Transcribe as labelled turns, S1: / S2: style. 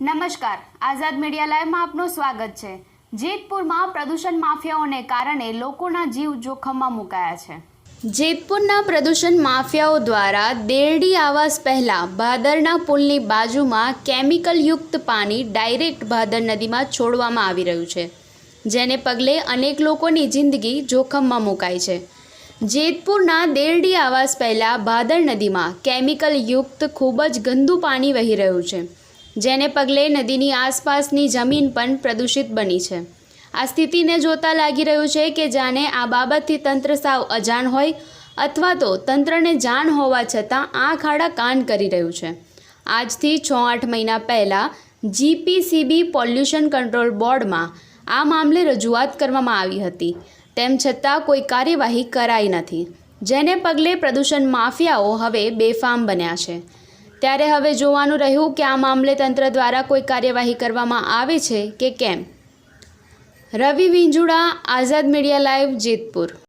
S1: નમસ્કાર. આઝાદ મીડિયા લાઈવમાં આપનું સ્વાગત છે. જેતપુરમાં પ્રદૂષણ માફિયાઓને કારણે લોકોના જીવ જોખમમાં મુકાયા છે. જેતપુરના પ્રદૂષણ માફિયાઓ દ્વારા દેરડી આવાસ પહેલાં ભાદરના પુલની બાજુમાં કેમિકલયુક્ત પાણી ડાયરેક્ટ ભાદર નદીમાં છોડવામાં આવી રહ્યું છે, જેને પગલે અનેક લોકોની જિંદગી જોખમમાં મુકાઈ છે. જેતપુરના દેરડી આવાસ પહેલાં ભાદર નદીમાં કેમિકલયુક્ત ખૂબ જ ગંદુ પાણી વહી રહ્યું છે. જેને પગલે નદીની આસપાસની જમીન પણ પ્રદૂષિત બની છે. આ સ્થિતિને જોતા લાગી રહ્યું છે કે જાણે આ બાબતથી તંત્ર સાવ અજાણ હોય અથવા તો તંત્રને જાણ હોવા છતાં આ ખાડા કાન કરી રહ્યું છે. આજથી છ આઠ મહિના પહેલાં જીપીસીબી પોલ્યુશન કંટ્રોલ બોર્ડમાં આ મામલે રજૂઆત કરવામાં આવી હતી. તેમ છતાં કોઈ કાર્યવાહી કરાઈ નથી. જેને પગલે પ્રદૂષણ માફિયાઓ હવે બેફામ બન્યા છે. ત્યારે હવે જોવાનું રહ્યું કે આ મામલે તંત્ર દ્વારા કોઈ કાર્યવાહી કરવામાં આવે છે કે કેમ. Ravi Vinjuda, Azad media live, Jetpur.